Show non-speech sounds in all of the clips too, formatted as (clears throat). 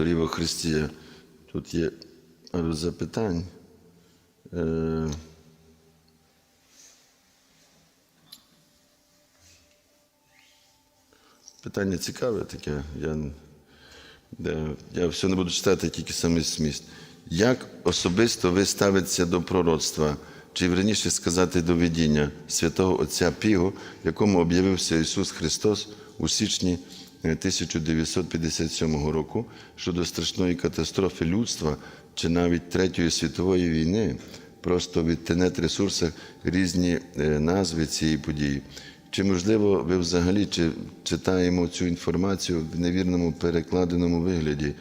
дорів во Христі. Тут є запитань. Е, Питання цікаве таке. Я, я все не буду читати, тільки саме зміст. Як особисто ви ставитеся до пророцтва, чи вірніше сказати до видіння святого Отця Піго, якому об'явився Ісус Христос у січні 1957 року щодо страшної катастрофи людства чи навіть Третьої світової війни, просто в інтернет-ресурсах різні е, назви цієї події. Чи можливо ви взагалі чи читаємо цю інформацію в невірному перекладеному вигляді?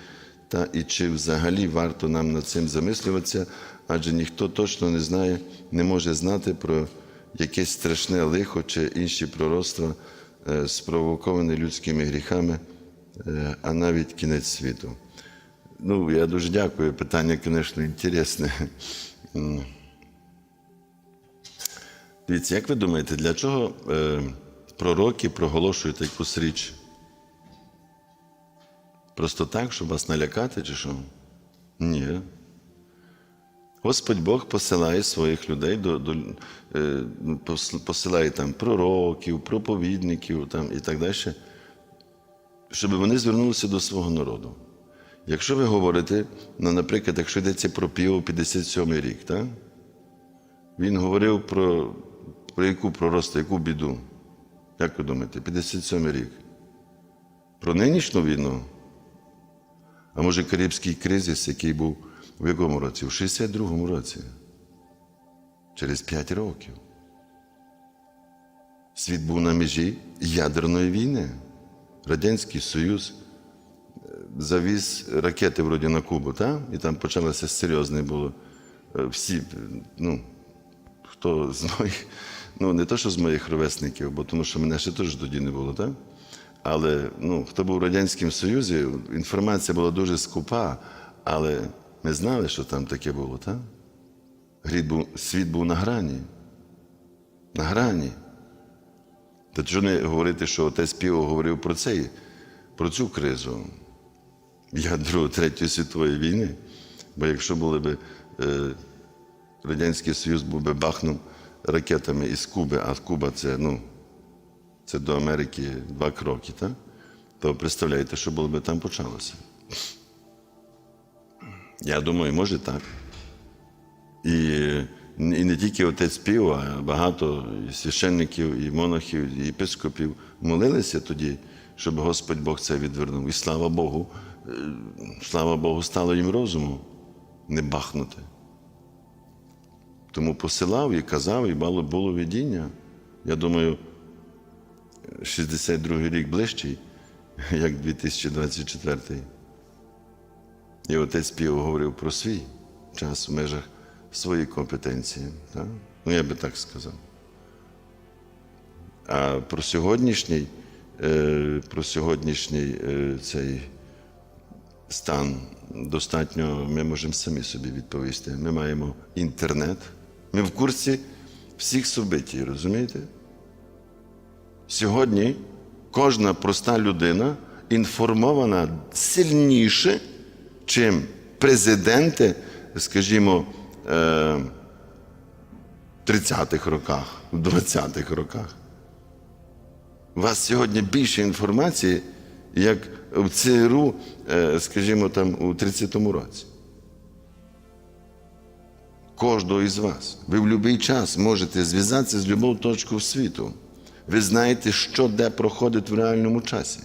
Та і чи взагалі варто нам над цим замислюватися, адже ніхто точно не знає, не може знати про якесь страшне лихо чи інші пророцтва, е, спровоковане людськими гріхами, е, а навіть кінець світу. Ну, я дуже дякую. Питання, звісно, інтересне. Дивіться, як ви думаєте, для чого е, пророки проголошують якусь річ? Просто так, щоб вас налякати, чи що? Ні. Господь Бог посилає своїх людей до, до е, посилає там пророків, проповідників там, і так далі, щоб вони звернулися до свого народу. Якщо ви говорите, ну, наприклад, якщо йдеться про Піо 57 рік, так? він говорив про, про яку пророцтво, яку біду? Як ви думаєте, 57 рік? Про нинішню війну? А може Карибський кризис, який був в якому році? В 62-му році. Через 5 років. Світ був на межі ядерної війни. Радянський Союз е, завіз ракети вроді на Кубу, та? і там почалося серйозне було. е, Всі, ну, хто з моїх, ну не то, що з моїх ровесників, бо тому що мене ще теж тоді не було, так? Але ну, хто був в Радянському Союзі, інформація була дуже скупа, але ми знали, що там таке було, так? Світ був на грані. На грані. Та чого не говорити, що отець Піо говорив про цей, про цю кризу ядро Третьої світової війни? Бо якщо були б е, Радянський Союз був би бахнув ракетами із Куби, а Куба це, ну, це до Америки два кроки, так? то представляєте, що було би там почалося. Я думаю, може так. І, і не тільки отець Пів, а багато і священників, і монахів, і єпископів молилися тоді, щоб Господь Бог це відвернув. І слава Богу, е, слава Богу, стало їм розуму не бахнути. Тому посилав і казав, і було, було видіння. Я думаю, 62-й рік ближчий, як 2024. І отець Піо говорив про свій час в межах своєї компетенції. Так? Ну, я би так сказав. А про сьогоднішній, е, про сьогоднішній е, цей стан достатньо ми можемо самі собі відповісти. Ми маємо інтернет, ми в курсі всіх событій, розумієте? Сьогодні кожна проста людина інформована сильніше, чим президенти, скажімо, е, 30-х роках, в 20-х роках. У вас сьогодні більше інформації, як в ЦРУ, е, скажімо, там у 30-му році. Кожного із вас. Ви в будь-який час можете зв'язатися з будь-якою точкою світу. Ви знаєте, що де проходить в реальному часі.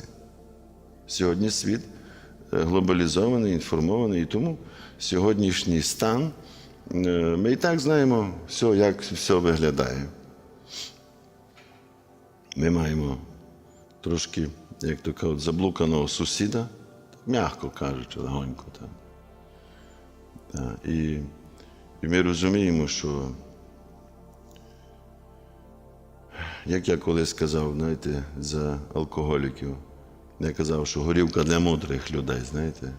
Сьогодні світ е, глобалізований, інформований, і тому сьогоднішній стан е, ми і так знаємо, все, як все виглядає. Ми маємо трошки, як то кажуть, заблуканого сусіда, м'яко кажучи, легонько. Так. Так, і, і ми розуміємо, що як я колись сказав, знаєте, за алкоголіків, я казав, що горівка для мудрих людей, знаєте,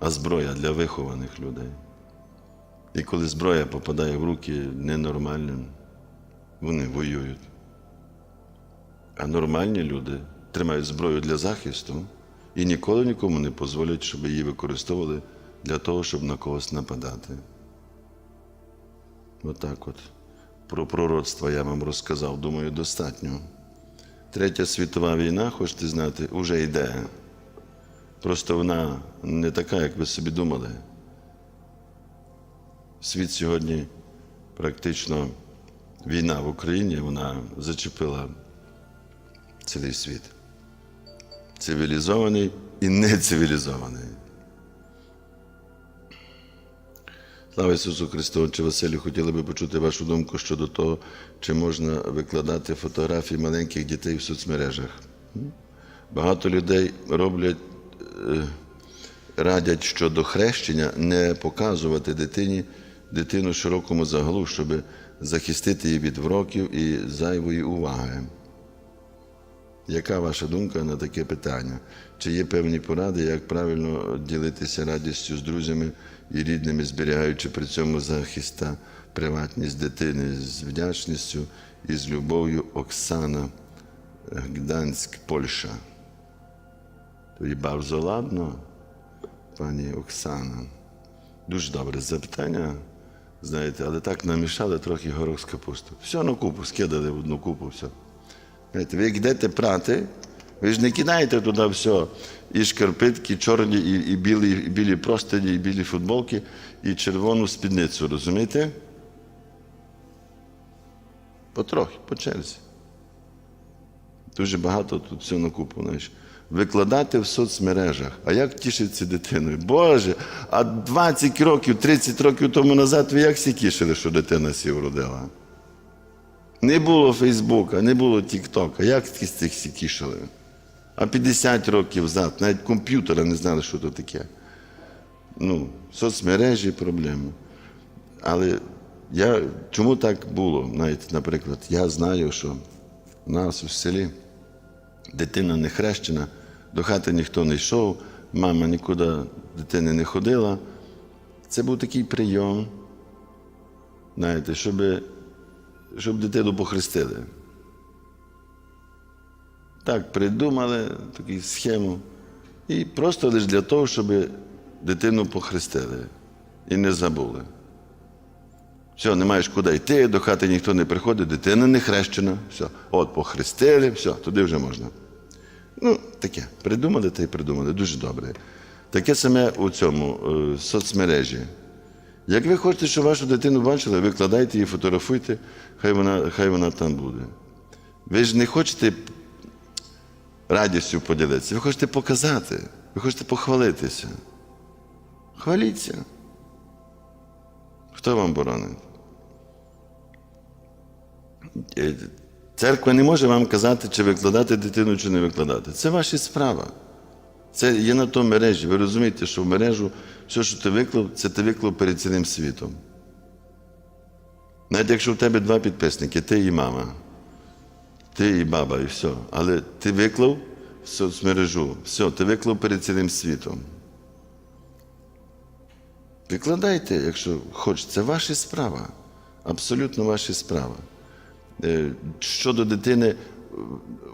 а зброя для вихованих людей. І коли зброя попадає в руки ненормальним, вони воюють. А нормальні люди тримають зброю для захисту і ніколи нікому не дозволять, щоб її використовували для того, щоб на когось нападати. Отак от. Про пророцтво я вам розказав, думаю, достатньо. Третя світова війна, хочете знати, вже йде. Просто вона не така, як ви собі думали. Світ сьогодні практично війна в Україні, вона зачепила цілий світ. Цивілізований і нецивілізований. Слава Ісусу Христу, чи Василю, хотіли би почути вашу думку щодо того, чи можна викладати фотографії маленьких дітей в соцмережах. Багато людей роблять, е, радять щодо хрещення не показувати дитині дитину широкому загалу, щоб захистити її від вроків і зайвої уваги. Яка ваша думка на таке питання? Чи є певні поради, як правильно ділитися радістю з друзями і рідними, зберігаючи при цьому захист та приватність дитини з вдячністю і з любов'ю Оксана Гданськ, Польща? Тобі bardzo ладно, пані Оксана. Дуже добре запитання, знаєте, але так намішали трохи горох з капусту. Все на купу, скидали в одну купу, все. Знаєте, ви йдете прати, ви ж не кидаєте туди все. І шкарпетки, чорні, і, і, білі, і білі простині, і білі футболки, і червону спідницю, розумієте? Потрохи, по черзі. Дуже багато тут все на купу, знаєш. Викладати в соцмережах. А як тішиться дитиною? Боже, а 20 років, 30 років тому назад ви як всі тішили, що дитина сі вродила? Не було Фейсбука, не було Тіктока. Як всі тішили? А 50 років назад навіть комп'ютера не знали, що це таке. Ну, соцмережі проблеми. Але я, чому так було? Навіть, наприклад, я знаю, що в нас у селі дитина не хрещена, до хати ніхто не йшов, мама нікуди дитини не ходила. Це був такий прийом, знаєте, щоб, щоб дитину похрестили. Так, придумали таку схему. І просто лише для того, щоб дитину похрестили і не забули. Все, не маєш куди йти, до хати ніхто не приходить, дитина не хрещена. Все, от похрестили, все, туди вже можна. Ну, таке. Придумали та й придумали. Дуже добре. Таке саме у цьому е, соцмережі. Як ви хочете, щоб вашу дитину бачили, викладайте її, фотографуйте, хай вона, хай вона там буде. Ви ж не хочете радістю поділитися, ви хочете показати, ви хочете похвалитися. Хваліться. Хто вам боронить? Е, Церква не може вам казати, чи викладати дитину, чи не викладати. Це ваша справа. Це є на то мережі. Ви розумієте, що в мережу все, що ти виклав, це ти виклав перед цілим світом. Навіть якщо в тебе два підписники, ти і мама, ти і баба, і все. Але ти виклав в соцмережу, все, ти виклав перед цілим світом. Викладайте, якщо хочете, це ваша справа. Абсолютно ваша справа. Е, Щодо дитини,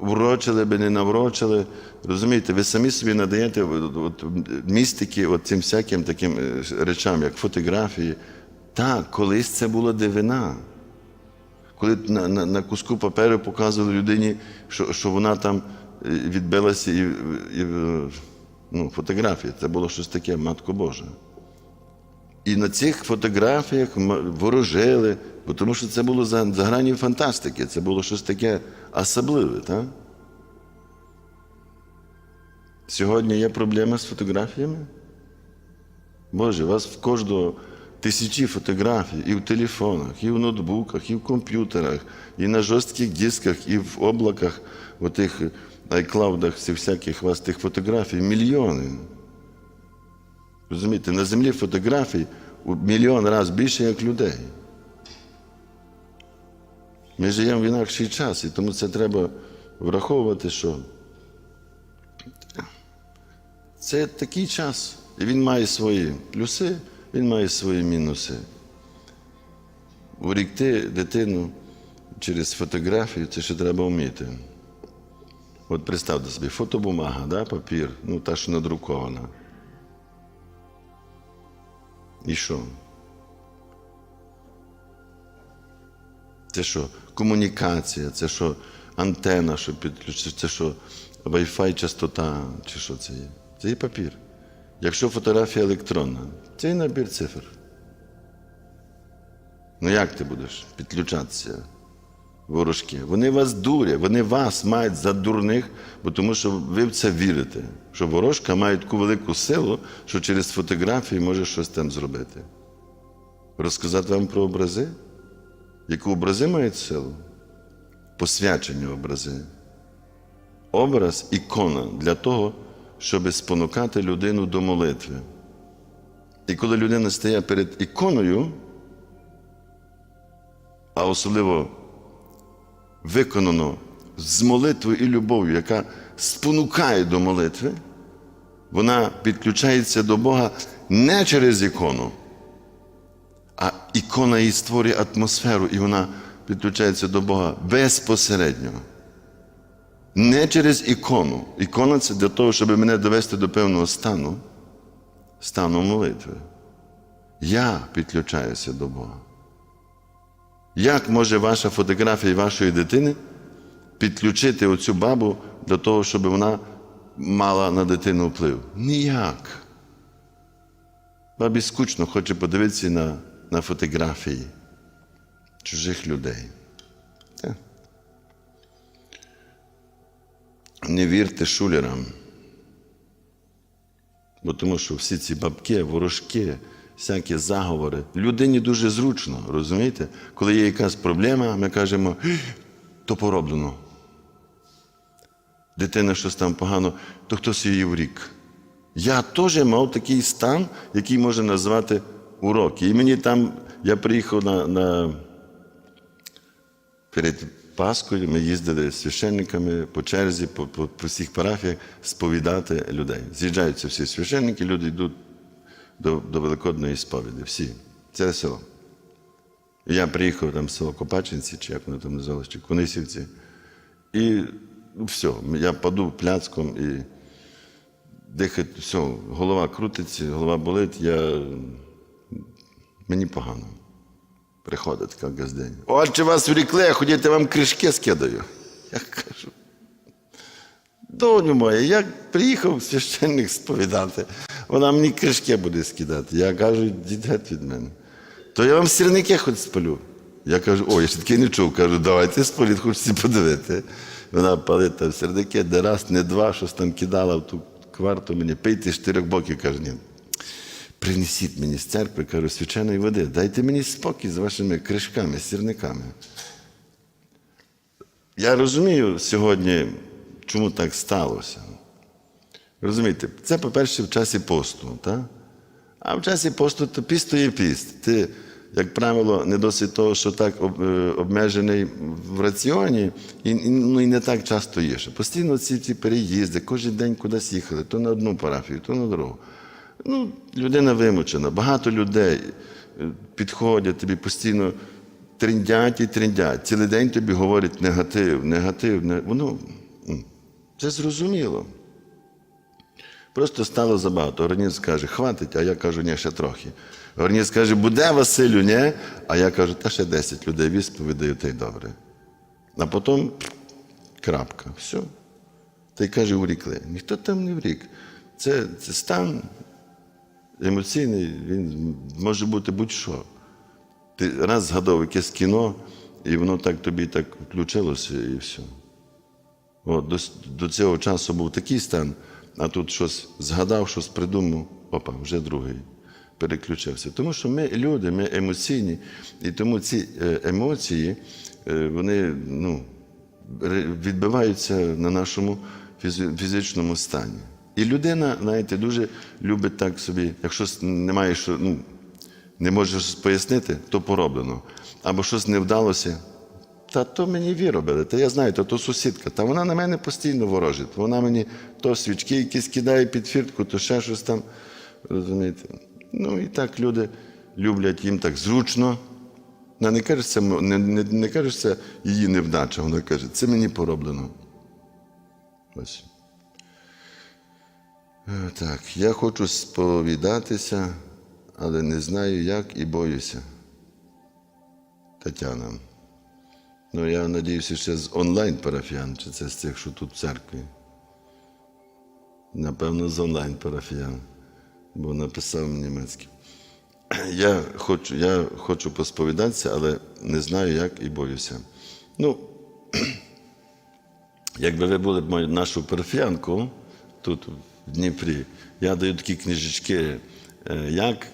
врочили би, не наврочили. Розумієте, ви самі собі надаєте от, от, містики от цим всяким таким е, речам, як фотографії. Так, колись це була дивина. Коли на, на, на куску паперу показували людині, що, що вона там е, відбилася і, і е, ну, фотографії, це було щось таке, Матко Божа. І на цих фотографіях ворожили, бо тому що це було за, за грані фантастики, це було щось таке особливе. Так? Сьогодні є проблема з фотографіями. Боже, у вас в кожного тисячі фотографій і в телефонах, і в ноутбуках, і в комп'ютерах, і на жорстких дисках, і в облаках, в тих айклаудах всяких вас тих фотографій мільйони. Розумієте, на землі фотографій у мільйон разів більше, як людей. Ми живемо в інакший час, і тому це треба враховувати, що це такий час, і він має свої плюси, він має свої мінуси. Урікти дитину через фотографію це ще треба вміти. От представте собі, фотобумага, да, папір, ну та, що надрукована. І що? Це що? Комунікація, це що антена, що підключити, це що Wi-Fi частота, чи що це є? Це є папір. Якщо фотографія електронна, це є набір цифр. Ну як ти будеш підключатися? Ворожки. Вони вас дурять, вони вас мають за дурних, бо тому що ви в це вірите, що ворожка має таку велику силу, що через фотографії може щось там зробити. Розказати вам про образи? Які образи мають силу? Посвячені образи. Образ ікона для того, щоб спонукати людину до молитви. І коли людина стає перед іконою, а особливо виконано з молитвою і любов'ю, яка спонукає до молитви, вона підключається до Бога не через ікону, а ікона їй створює атмосферу, і вона підключається до Бога безпосередньо. Не через ікону. Ікона це для того, щоб мене довести до певного стану, стану молитви. Я підключаюся до Бога. Як може ваша фотографія вашої дитини підключити оцю бабу для того, щоб вона мала на дитину вплив? Ніяк. Бабі скучно хоче подивитися на, на фотографії чужих людей. Не вірте шулерам. Бо тому що всі ці бабки, ворожки, всякі заговори. Людині дуже зручно, розумієте? Коли є якась проблема, ми кажемо, то пороблено. Дитина щось там погано, то хтось її врік. Я теж мав такий стан, який можна назвати уроки. І мені там, я приїхав на, на перед Паскою, ми їздили з священниками по черзі, по, по, по всіх парафіях сповідати людей. З'їжджаються всі священники, люди йдуть до, до Великодної сповіді. Всі. Це село. Я приїхав там в село Копачинці, чи як воно там називалося, чи Конисівці. І ну, все, я паду пляцком і дихати, все, голова крутиться, голова болить, я... мені погано. Приходить така газдень. Отче вас врікли, ходіть, я вам кришки скидаю. Я кажу. Доню моя, я приїхав священник сповідати, вона мені кришки буде скидати. Я кажу, дідет від мене. То я вам сірники хоч спалю. Я кажу, ой, я ще таки не чув. Кажу, давайте спаліть, хочеться подивити. Вона палить там сірники, не раз, не два, щось там кидала в ту кварту мені, пийте з чотирьох боків, каже, ні. Принесіть мені з церкви, кажу, свяченої води, дайте мені спокій з вашими кришками, сірниками. Я розумію сьогодні, чому так сталося. Розумієте, це, по-перше, в часі посту. Так? А в часі посту то піст то є піст. Ти, як правило, не досить того, що так е, обмежений в раціоні, і, і, ну, і не так часто їш. Постійно ці, ці переїзди, кожен день кудись їхали, то на одну парафію, то на другу. Ну, людина вимучена, багато людей е, підходять тобі постійно триндять і триндять. Цілий день тобі говорять негатив, негатив. Не... Воно це зрозуміло. Просто стало забагато. Організм каже, хватить, а я кажу, ні, ще трохи. Організм каже, буде Василю, ні? А я кажу, та ще 10 людей вісповідаю, та й добре. А потім крапка. Все. Та й каже, урікли. Ніхто там не врік. Це, це стан емоційний, він може бути будь-що. Ти раз згадав якесь кіно, і воно так тобі так включилося, і все. От, до, до цього часу був такий стан, а тут щось згадав, щось придумав, опа, вже другий переключився. Тому що ми люди, ми емоційні, і тому ці е, емоції, е, вони ну, відбиваються на нашому фізичному стані. І людина, знаєте, дуже любить так собі, якщо немає що, ну, не можеш пояснити, то пороблено. Або щось не вдалося, та то мені виробили, та я знаю, то, то сусідка. Та вона на мене постійно ворожить. Вона мені то свічки якісь кидає під фіртку, то ще щось там. Розумієте? Ну і так люди люблять їм так зручно. Вона не каже, це, не, не, не каже, це її невдача, вона каже, це мені пороблено. Ось. Е, Так, я хочу сповідатися, але не знаю як і боюся. Тетяна. Ну, я надіюся, ще з онлайн парафіян, чи це з тих, що тут в церкві. Напевно, з онлайн парафіян, бо написав німецький. (clears throat) Я хочу, я хочу посповідатися, але не знаю, як і боюся. Ну, (clears throat) якби ви були б нашу парафіянку тут, в Дніпрі, я даю такі книжечки, е, як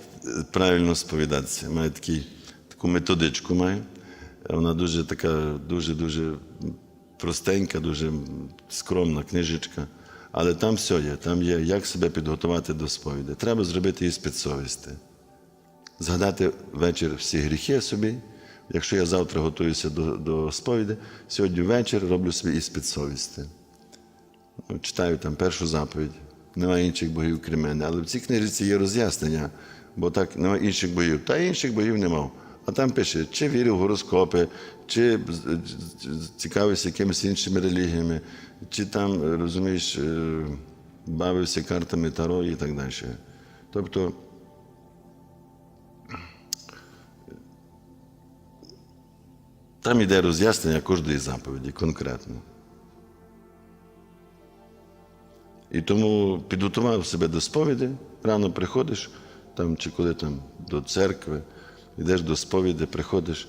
правильно сповідатися. Маю такий, таку методичку маю. Вона дуже така, дуже-дуже простенька, дуже скромна книжечка. Але там все є. Там є, як себе підготувати до сповіді. Треба зробити її з підсовісти. Згадати вечір всі гріхи собі. Якщо я завтра готуюся до, до сповіді, сьогодні вечір роблю собі іспит совісти. Ну, Читаю там першу заповідь. Немає інших богів, крім мене. Але в цій книжці є роз'яснення, бо так немає інших богів. Та інших богів нема. А там пише, чи вірив в гороскопи, чи цікавився якимись іншими релігіями, чи там, розумієш, е, бавився картами Таро і так далі. Тобто, там йде роз'яснення кожної заповіді конкретно. І тому підготував себе до сповіді, рано приходиш, там, чи коли там до церкви, йдеш до сповіді, приходиш,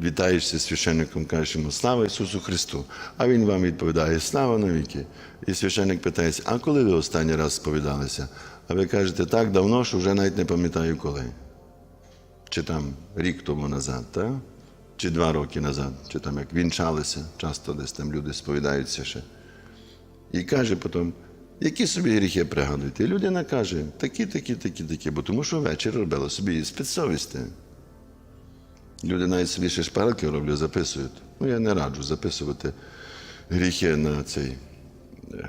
вітаєшся з священником, кажеш йому слава Ісусу Христу. А Він вам відповідає Слава навіки. І священник питається, а коли ви останній раз сповідалися? А ви кажете, так давно, що вже навіть не пам'ятаю коли. Чи там рік тому назад, так? чи два роки назад, чи там як вінчалися, часто десь там люди сповідаються ще. І каже потім, які собі гріхи пригадуєте? І людина каже, такі, такі, такі, такі, бо тому що ввечері робила собі з підсовісти. Люди навіть собі ще шпарки роблять, записують. Ну, я не раджу записувати гріхи на цей е,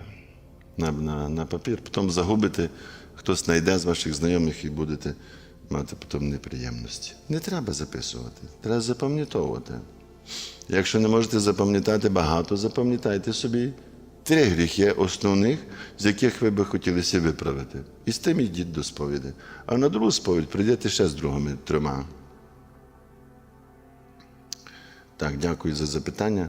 на, на, на папір, потім загубите, хтось знайде з ваших знайомих і будете мати потім неприємності. Не треба записувати, треба запам'ятовувати. Якщо не можете запам'ятати багато, запам'ятайте собі три гріхи основних, з яких ви би хотілося виправити. І з тим йдіть до сповіді. А на другу сповідь прийдете ще з другими трьома. Так, дякую за запитання.